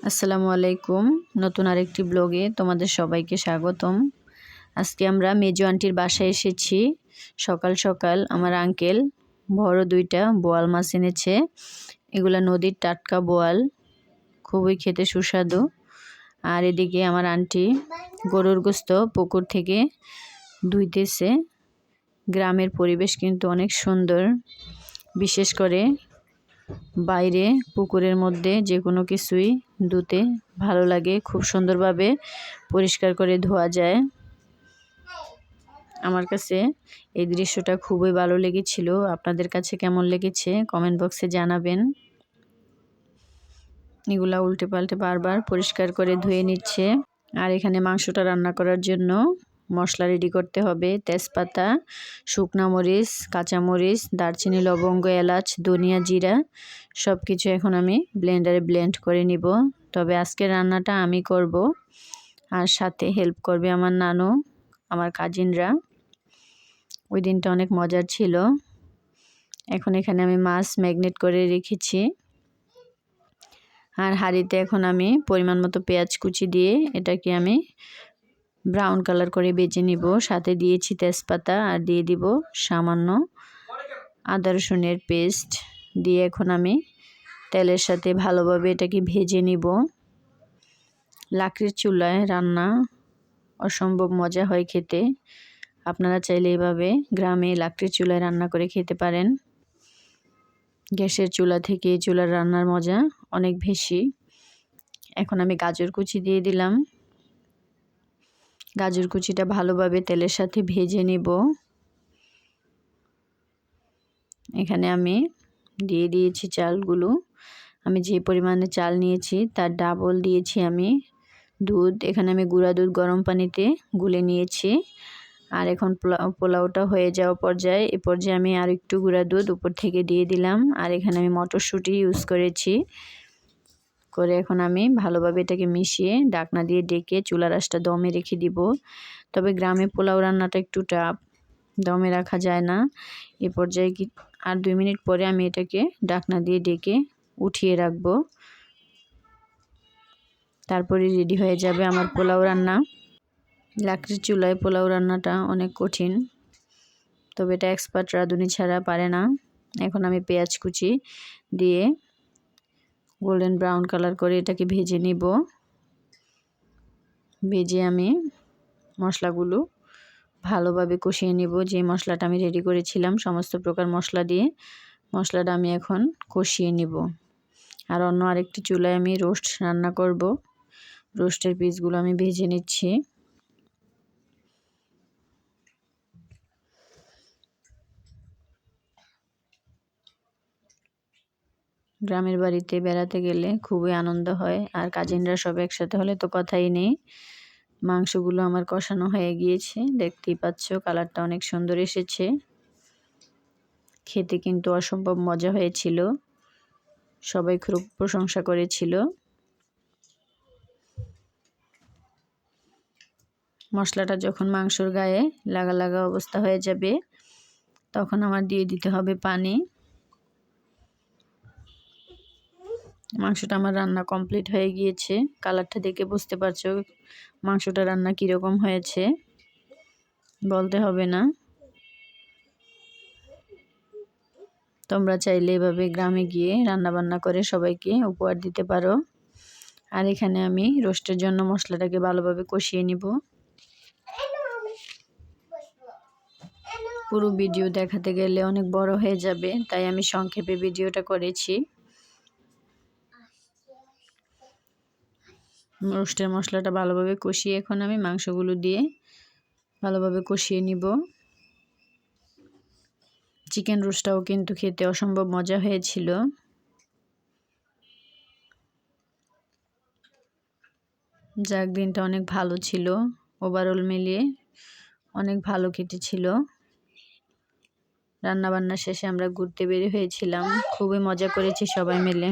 আসসালামু আলাইকুম। নতুন আরেকটি ব্লগে তোমাদের সবাইকে স্বাগতম। আজকে আমরা মেজো আন্টির বাসায় এসেছি। সকাল সকাল আমার আঙ্কেল বড় দুইটা বোয়াল মাছ এনেছে। এগুলা নদীর টাটকা বোয়াল। খুবই খেতে সুস্বাদু। আর এদিকে আমার আন্টি গরুর গোস্ত পুকুর থেকে ধুইতেছে গ্রামের পরিবেশ কিন্তু অনেক সুন্দর। বিশেষ করে বাইরে, পুকুরের মধ্যে যে কোনো কিছুই ধুতে ভালো লাগে, খুব সুন্দরভাবে পরিষ্কার করে ধোয়া যায়। আমার কাছে এই দৃশ্যটা খুবই ভালো লেগেছিল। আপনাদের কাছে কেমন লেগেছে কমেন্ট বক্সে জানাবেন। এগুলা উল্টে পাল্টে বারবার পরিষ্কার করে ধুয়ে নিচ্ছে। আর এখানে মাংসটা রান্না করার জন্য মশলা রেডি করতে হবে। তেজপাতা, শুকনা মরিচ কাঁচামরিচ দারচিনি, লবঙ্গ, এলাচ, ধনিয়া, জিরা সব কিছু এখন আমি ব্লেন্ডারে ব্লেন্ড করে নিব। তবে আজকে রান্নাটা আমি করব। আর সাথে হেল্প করবে আমার নানু, আমার কাজিনরা। ওই দিনটা অনেক মজার ছিল। এখন এখানে আমি মাছ ম্যাগনেট করে রেখেছি। আর হাঁড়িতে এখন আমি পরিমাণ মতো পেঁয়াজ কুচি দিয়ে এটাকে আমি ব্রাউন কালার করে বেজে নিব। সাথে দিয়েছি তেজপাতা আর দিয়ে দিব সামান্য আদা রসুনের পেস্ট দিয়ে এখন আমি তেলের সাথে ভালোভাবে এটাকে ভেজে নিব। লাকড়ির চুলায় রান্না অসম্ভব মজা হয় খেতে। আপনারা চাইলে এভাবে গ্রামে লাকড়ির চুলায় রান্না করে খেতে পারেন। গ্যাসের চুলা থেকে চুলার রান্নার মজা অনেক বেশি। এখন আমি গাজর কুচি দিয়ে দিলাম। গাজর কুচিটা ভালোভাবে তেলের সাথে ভেজে নেব। এখানে আমি দিয়ে দিয়েছি চালগুলো। আমি যে পরিমাণে চাল নিয়েছি তার ডাবল দিয়েছি আমি দুধ। এখানে আমি গুঁড়া দুধ গরম পানিতে গুলে নিয়েছি। আর এখন পোলাওটা হয়ে যাওয়া পর্যায়ে, এ পর্যায়ে আমি আর একটু গুঁড়া দুধ উপর থেকে দিয়ে দিলাম। আর এখানে আমি মটরশুঁটি ইউজ করেছি। করে এখন আমি ভালোভাবে এটাকে মিশিয়ে ডাকনা দিয়ে ডেকে চুলা রাসটা দমে রেখে দিব। তবে গ্রামে পোলাও রান্নাটা একটু টাপ দমে রাখা যায় না। এ পর্যায়ে কি আর দুই মিনিট পরে আমি এটাকে ডাকনা দিয়ে ডেকে উঠিয়ে রাখব। তারপরে রেডি হয়ে যাবে আমার পোলাও রান্না। লাকড়ির চুলায় পোলাও রান্নাটা অনেক কঠিন, তবে এটা এক্সপার্ট রাঁধুনি ছাড়া পারে না। এখন আমি পেঁয়াজ কুচি দিয়ে গোল্ডেন ব্রাউন কালার করে এটাকে ভেজে নিব। ভেজে আমি মশলাগুলো ভালোভাবে কষিয়ে নিব। যে মশলাটা আমি রেডি করেছিলাম, সমস্ত প্রকার মশলা দিয়ে মশলাটা আমি এখন কষিয়ে নিব। আর অন্য আরেকটি চুলায় আমি রোস্ট রান্না করব। রোস্টের পিসগুলো আমি ভেজে নিচ্ছি। গ্রামের বাড়িতে বেড়াতে গেলে খুবই আনন্দ হয়, আর কাজিনরা সব একসাথে হলে তো কথাই নেই। মাংসগুলো আমার কষানো হয়ে গিয়েছে, দেখতেই পাচ্ছ কালারটা অনেক সুন্দর এসেছে। খেতে কিন্তু অসম্ভব মজা হয়েছিল, সবাই খুব প্রশংসা করেছিল। মশলাটা যখন মাংসর গায়ে লাগা লাগা অবস্থা হয়ে যাবে, তখন আমার দিয়ে দিতে হবে পানি। মাংসটা আমার রান্না কমপ্লিট হয়ে গিয়েছে। কালারটা দেখে বুঝতে পারছ মাংসটা রান্না কীরকম হয়েছে। বলতে হবে না। তোমরা চাইলে এভাবে গ্রামে গিয়ে রান্না বান্না করে সবাইকে উপহার দিতে পারো। আর এখানে আমি রোস্টের জন্য মশলাটাকে ভালোভাবে কষিয়ে নিব। পুরো ভিডিও দেখাতে গেলে অনেক বড় হয়ে যাবে, তাই আমি সংক্ষেপে ভিডিওটা করেছি। রোস্টের মশলাটা ভালোভাবে কষিয়ে এখন আমি মাংসগুলো দিয়ে ভালোভাবে কষিয়ে নিব। চিকেন রোস্টটাও কিন্তু খেতে অসম্ভব মজা হয়েছিল। যাক, দিনটা অনেক ভালো ছিল। ওভারঅল মিলিয়ে অনেক ভালো কেটেছিল। রান্নাবান্না শেষে আমরা ঘুরতে বের হয়েছিলাম। খুবই মজা করেছি সবাই মিলে।